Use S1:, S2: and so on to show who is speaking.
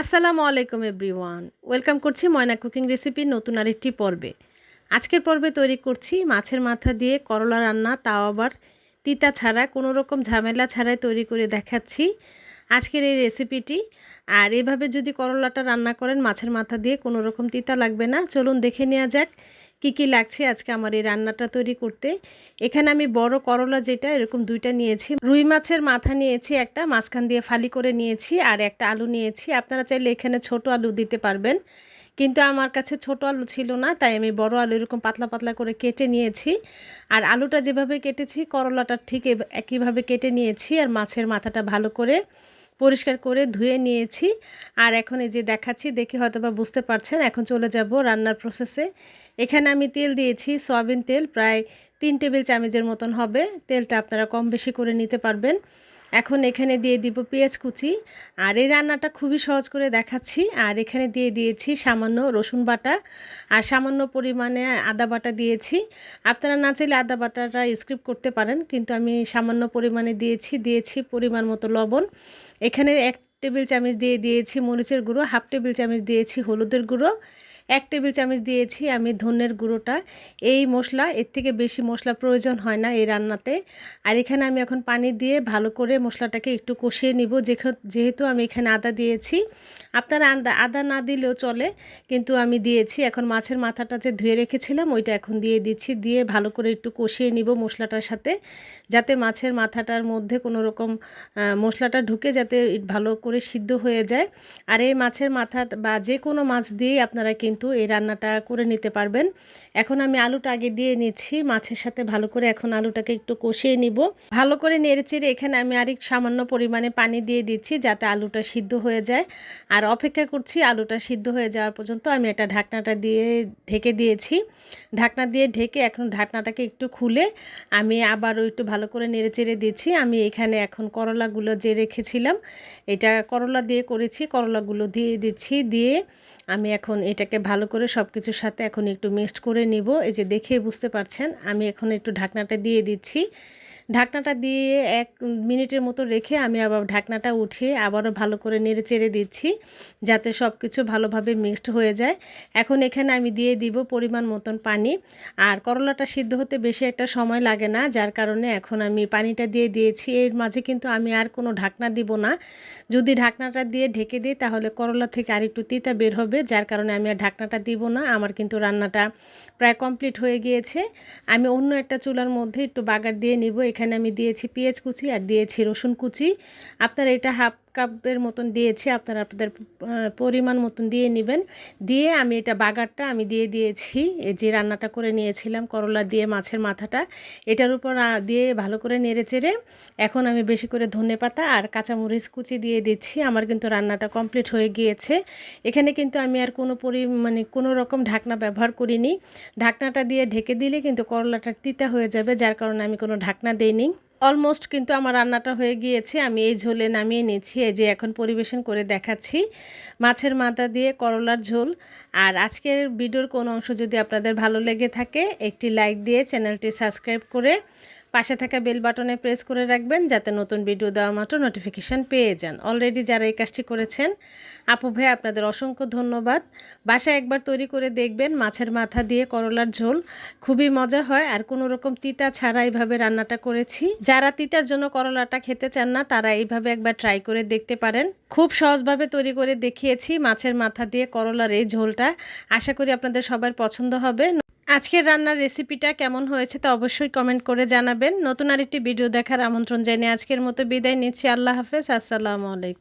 S1: আসসালামু আলাইকুম everyone. Welcome করছি ময়না কুকিং রেসিপির নতুন আরেকটি পর্বে। আজকের পর্বে তৈরি করছি মাছের মাথা দিয়ে করলা রান্না, তাও আবার তিতা ছাড়া, কোনো রকম ঝামেলা ছাড়াই তৈরি করে দেখাচ্ছি আজকের এই রেসিপিটি। আর এভাবে যদি করলাটা রান্না করেন, মাছের মাথা দিয়ে কোনো রকম তিতা লাগবে না। চলুন দেখে নেওয়া যাক কি কি লাগছে আজকে আমার এই রান্নাটা তৈরি করতে? এখানে আমি বড় করলা যেটা, এরকম দুইটা নিয়েছি। রুই মাছের মাথা নিয়েছি একটা, মাঝখান দিয়ে ফালি করে নিয়েছি, আর একটা আলু নিয়েছি। আপনারা চাইলে এখানে ছোট আলু দিতে পারবেন। কিন্তু আমার কাছে ছোট আলু ছিল না, তাই আমি বড় আলু এরকম পাতলা পাতলা করে কেটে নিয়েছি। আর আলুটা যেভাবে কেটেছি, করলাটা ঠিক একইভাবে কেটে নিয়েছি, আর মাছের মাথাটা ভালো করে পরিষ্কার করে ধুয়ে নিয়েছি। আর এখন এই যে দেখাচ্ছি, দেখে হয়তো বা বুঝতে পারছেন, এখন চলে যাব রান্নার প্রসেসে এখানে আমি তেল দিয়েছি, সয়াবিন তেল, প্রায় তিন টেবিল চামচের মতন হবে। তেলটা আপনারা কম বেশি করে নিতে পারবেন। এখন এখানে দিয়ে দিব পেঁয়াজ কুচি। আর এই রান্নাটা খুবই সহজ করে দেখাচ্ছি। আর এখানে দিয়ে দিয়েছি সামান্য রসুন বাটা। আর সামান্য পরিমাণে আদা বাটা দিয়েছি। আপনারা না চাইলে আদা বাটাটা স্ক্রিপ করতে পারেন, কিন্তু আমি সামান্য পরিমাণে দিয়েছি। দিয়েছি পরিমাণ মতো লবণ। এখানে এক টেবিল চামচ দিয়ে দিয়েছি মরিচের গুঁড়ো, হাফ টেবিল চামচ দিয়েছি হলুদের গুঁড়ো। এক টেবিল চামচ দিয়েছি আমি ধনের গুঁড়োটা। এই মশলা, এর থেকে বেশি মশলা প্রয়োজন হয় না এই রান্নাতে। আর এখানে আমি এখন পানি দিয়ে ভালো করে মশলাটাকে একটু কষিয়ে নিব। যেহেতু আমি এখানে আদা দিয়েছি, আপনারা আদা আদা না দিলেও চলে, কিন্তু আমি দিয়েছি। এখন মাছের মাথাটা যে ধুয়ে রেখেছিলাম, ওইটা এখন দিয়ে দিচ্ছি। দিয়ে ভালো করে একটু কষিয়ে নিব মশলাটার সাথে, যাতে মাছের মাথাটার মধ্যে কোনো রকম মশলাটা ঢুকে যাতে ভালো করে সিদ্ধ হয়ে যায়। আর এই মাছের মাথা বা যে কোনো মাছ দিয়েই আপনারা কিন্তু কিন্তু এই রান্নাটা করে নিতে পারবেন। এখন আমি আলুটা আগে দিয়ে নিচ্ছি, মাছের সাথে ভালো করে এখন আলুটাকে একটু কষিয়ে নিব। ভালো করে নেড়েচেড়ে এখানে আমি আরেক সামান্য পরিমাণে পানি দিয়ে দিচ্ছি যাতে আলুটা সিদ্ধ হয়ে যায়। আর অপেক্ষা করছি আলুটা সিদ্ধ হয়ে যাওয়ার পর্যন্ত আমি এটা ঢাকনাটা দিয়ে ঢেকে দিয়েছি। ঢাকনা দিয়ে ঢেকে এখন ঢাকনাটাকে একটু খুলে আমি আবারও একটু ভালো করে নেড়ে চেড়ে দিচ্ছি। আমি এখানে এখন করলাগুলো যে রেখেছিলাম, এটা করলা দিয়ে করেছি, করলাগুলো দিয়ে দিচ্ছি, দিয়ে আমি এখন এটাকে ভালো করে সব কিছুর সাথে এখন একটু মিক্সড করে নিব। এই যে দেখে বুঝতে পারছেন, আমি এখন একটু ঢাকনাটা দিয়ে দিচ্ছি। ঢাকনাটা দিয়ে এক মিনিটের মতো রেখে আমি আবার ঢাকনাটা উঠিয়ে আবারও ভালো করে নেড়ে চেড়ে দিচ্ছি, যাতে সব কিছু ভালোভাবে মিক্সড হয়ে যায়। এখন এখানে আমি দিয়ে দিব পরিমাণ মতন পানি। আর করলাটা সিদ্ধ হতে বেশি একটা সময় লাগে না, যার কারণে এখন আমি পানিটা দিয়ে দিয়েছি। এর মাঝে কিন্তু আমি আর কোনো ঢাকনা দিব না। যদি ঢাকনাটা দিয়ে ঢেকে দিই, তাহলে করলা থেকে আর একটু তিতা বের হবে, যার কারণে আমি আর ঢাকনাটা দিব না। আমার কিন্তু রান্নাটা প্রায় কমপ্লিট হয়ে গিয়েছে। আমি অন্য একটা চুলার মধ্যে একটু বাগার দিয়ে নিব। এখানে আমি দিয়েছি পেঁয়াজ কুচি আর দিয়েছি রসুন কুচি। আপনারা এটা হাফ কাপের মতন দিয়েছি, আপনারা আপনাদের পরিমাণ মতন দিয়ে নেবেন। দিয়ে আমি এটা বাগারটা আমি দিয়ে দিয়েছি যে রান্নাটা করে নিয়েছিলাম, করলা দিয়ে মাছের মাথাটা। এটার উপর দিয়ে ভালো করে নেড়ে চেড়ে, এখন আমি বেশি করে ধনে পাতা আর কাঁচামরিচ কুচি দিয়ে দিচ্ছি। আমার কিন্তু রান্নাটা কমপ্লিট হয়ে গিয়েছে। এখানে কিন্তু আমি আর কোনো পরি মানে কোনো রকম ঢাকনা ব্যবহার করিনি। ঢাকনাটা দিয়ে ঢেকে দিলে কিন্তু করলাটা তিতা হয়ে যাবে, যার কারণে আমি কোনো ঢাকনা দিইনি। অলমোস্ট কিন্তু আমার রান্নাটা হয়ে গিয়েছে। আমি এই ঝোলে নামিয়ে নিচ্ছি এই যে এখন পরিবেশন করে দেখাচ্ছি। মাছের মাথা দিয়ে করলার ঝোল। আর আজকের ভিডিওর কোনো অংশ যদি আপনাদের ভালো লেগে থাকে, একটি লাইক দিয়ে চ্যানেলটি সাবস্ক্রাইব করে পাশে থাকা বেল বাটনে প্রেস করে রাখবেন যাতে নতুন ভিডিও দেওয়া মাত্র নোটিফিকেশান পেয়ে যান। অলরেডি যারা এই কাজটি করেছেন, আপু ভাই আপনাদের অসংখ্য ধন্যবাদ। বাসায় একবার তৈরি করে দেখবেন, মাছের মাথা দিয়ে করলার ঝোল, খুবই মজা হয়। আর কোনো রকম তিতা ছাড়া এইভাবে রান্নাটা করেছি। যারা তিতার জন্য করলাটা খেতে চান না, তারা এইভাবে একবার ট্রাই করে দেখতে পারেন। খুব সহজভাবে তৈরি করে দেখিয়েছি মাছের মাথা দিয়ে করলার এই ঝোলটা। আশা করি আপনাদের সবার পছন্দ হবে। আজকের রান্নার রেসিপিটা কেমন হয়েছে তা অবশ্যই কমেন্ট করে জানাবেন। নতুন আরেকটি ভিডিও দেখার আমন্ত্রণ জানিয়ে আজকের মতো বিদায় নিচ্ছি। আল্লাহ হাফেজ। আসসালামু আলাইকুম।